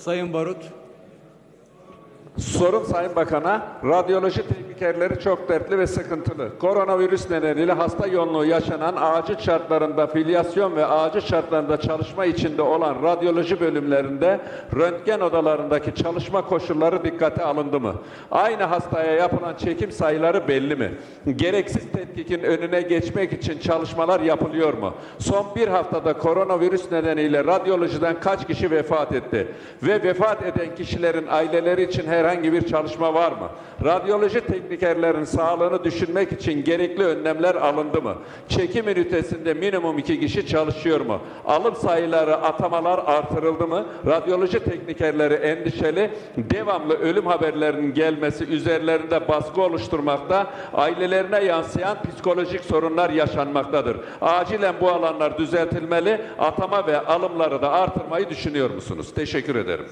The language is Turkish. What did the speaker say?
Sayın Barut, Sorum Sayın Bakan'a, radyoloji teknikerleri çok dertli ve sıkıntılı. Koronavirüs nedeniyle hasta yoğunluğu yaşanan acil şartlarında filyasyon ve acil şartlarında çalışma içinde olan radyoloji bölümlerinde röntgen odalarındaki çalışma koşulları dikkate alındı mı? Aynı hastaya yapılan çekim sayıları belli mi? Gereksiz tetkikin önüne geçmek için çalışmalar yapılıyor mu? Son bir haftada koronavirüs nedeniyle radyolojiden kaç kişi vefat etti? Ve vefat eden kişilerin aileleri için herhangi bir çalışma var mı? Radyoloji teknikerlerin sağlığını düşünmek için gerekli önlemler alındı mı? Çekim ünitesinde minimum iki kişi çalışıyor mu? Alım sayıları, atamalar artırıldı mı? Radyoloji teknikerleri endişeli, devamlı ölüm haberlerinin gelmesi üzerlerinde baskı oluşturmakta, ailelerine yansıyan psikolojik sorunlar yaşanmaktadır. Acilen bu alanlar düzeltilmeli, atama ve alımları da artırmayı düşünüyor musunuz? Teşekkür ederim.